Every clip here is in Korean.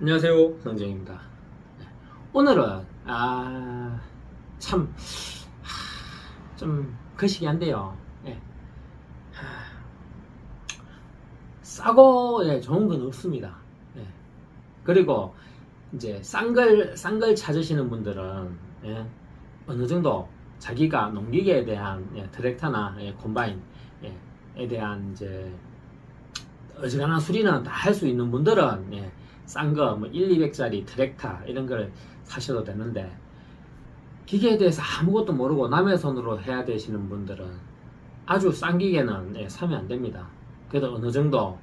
안녕하세요 성정입니다 네, 오늘은 아참 좀 거시기 한데요 예. 하, 싸고 예, 좋은 건 없습니다 예. 그리고 이제 싼걸 싼걸 찾으시는 분들은 예, 어느 정도 자기가 농기계에 대한 예, 트랙터나 예, 콤바인에 대한 이제 어지간한 수리는 다 할 수 있는 분들은 예, 싼 거, 뭐 1, 200짜리 트랙터 이런 걸 사셔도 되는데 기계에 대해서 아무것도 모르고 남의 손으로 해야 되시는 분들은 아주 싼 기계는 예, 사면 안 됩니다. 그래도 어느 정도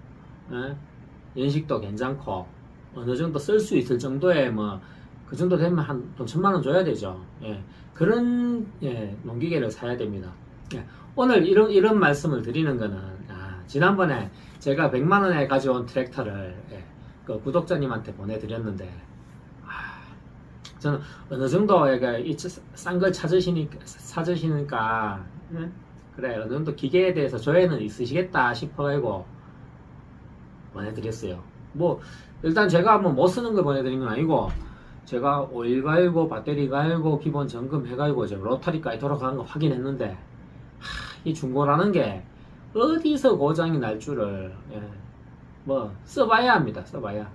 예, 연식도 괜찮고 어느 정도 쓸 수 있을 정도의 뭐 그 정도 되면 한 돈 천만 원 줘야 되죠. 예, 그런 예, 농기계를 사야 됩니다. 예, 오늘 이런 이런 말씀을 드리는 거는 아, 지난번에 제가 100만 원에 가져온 트랙터를 예, 그 구독자님한테 보내드렸는데 아, 저는 어느 정도 싼 걸 찾으시니까 찾으시니까 예? 그래 어느 정도 기계에 대해서 조회는 있으시겠다 싶어가지고 보내드렸어요. 뭐 일단 제가 뭐 못 쓰는 걸 보내드린 건 아니고 제가 오일 갈고 배터리 갈고 기본 점검 해가지고 지금 로타리까지 돌아가는 거 확인했는데 하, 이 중고라는 게 어디서 고장이 날 줄을 예, 뭐 써봐야 합니다. 써봐야.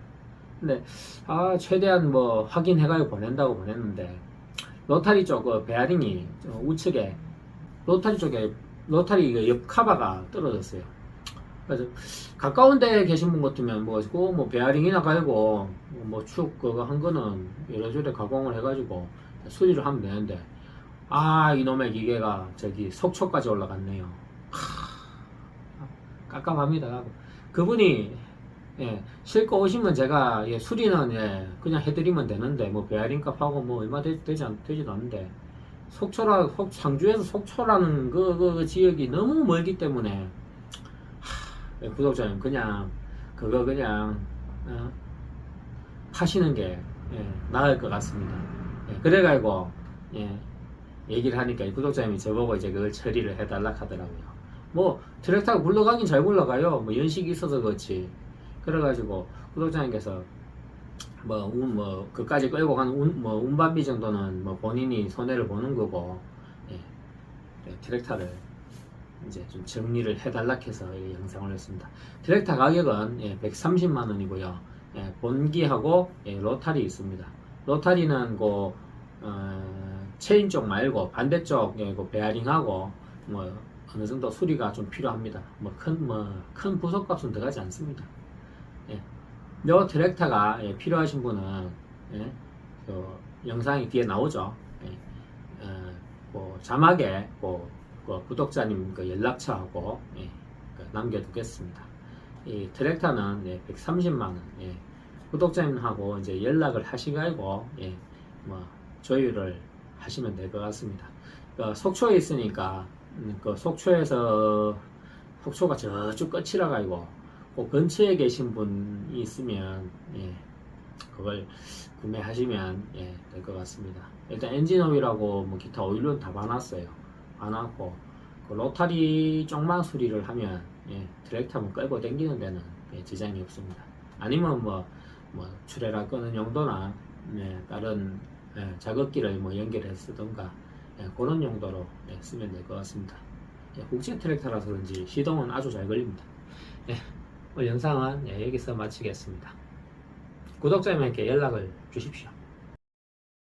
근데 아 최대한 뭐 확인해가지고 보낸다고 보냈는데 로타리 쪽 그 베어링이 저 우측에 로타리 쪽에 로타리 그옆 카바가 떨어졌어요. 그래서 가까운 데 계신 분 같으면 뭐고 뭐 베어링이나 갈고 뭐축 그거 한 거는 이래저래 가공을 해가지고 수리를 하면 되는데 아 이놈의 기계가 저기 속초까지 올라갔네요. 하, 깝깝합니다. 그분이 예, 실고 오시면 제가 예, 수리는 예, 그냥 해드리면 되는데 뭐 베어링 값하고 뭐 얼마 되, 되지 않, 되지도 않는데 속초라 속 상주에서 속초라는 그, 그, 그 지역이 너무 멀기 때문에 하, 예, 구독자님 그냥 그거 그냥 어, 하시는 게 예, 나을 것 같습니다. 예, 그래가지고 예, 얘기를 하니까 이 구독자님이 저보고 이제 그걸 처리를 해달라 하더라고요. 뭐 트랙터가 굴러가긴 잘 굴러가요. 뭐 연식이 있어서 그렇지. 그래가지고 구독자님께서 뭐, 운, 뭐, 그까지 끌고 가는 운, 뭐, 운반비 정도는 뭐 본인이 손해를 보는 거고, 예, 예, 트랙터를 이제 좀 정리를 해달라 해서 이 영상을 했습니다. 트랙터 가격은 예, 130만 원이고요. 예, 본기하고 예, 로타리 있습니다. 로타리는 그 어, 체인 쪽 말고 반대쪽 예, 그 베어링하고 뭐 어느 정도 수리가 좀 필요합니다. 뭐 큰 뭐 큰 부속값은 들어가지 않습니다. 예. 요 트랙터가 예, 필요하신 분은 예, 그 영상이 뒤에 나오죠. 예. 어, 그 자막에 그, 그 구독자님 그 연락처하고 예, 그 남겨두겠습니다. 이 트랙터는 예, 130만 원. 예. 구독자님하고 이제 연락을 하시가지고 예, 뭐 조율을 하시면 될 것 같습니다. 그 속초에 있으니까 음, 그 속초에서 속초가 저쪽 끝이라 가지고 그 근처에 계신 분이 있으면 예, 그걸 구매하시면 예, 될 것 같습니다. 일단 엔진 오일하고 뭐 기타 오일은 다 봐놨어요. 봐놨고 그 로타리 쪽만 수리를 하면 예, 트랙터 뭐 끌고 당기는 데는 예, 지장이 없습니다. 아니면 뭐, 뭐 출애라 끄는 용도나 예, 다른 예, 작업기를 뭐 연결해 쓰던가 예, 그런 용도로 예, 쓰면 될 것 같습니다. 예, 국제 트랙터라서 그런지 시동은 아주 잘 걸립니다. 예, 오늘 영상은 예, 여기서 마치겠습니다. 구독자님께 연락을 주십시오.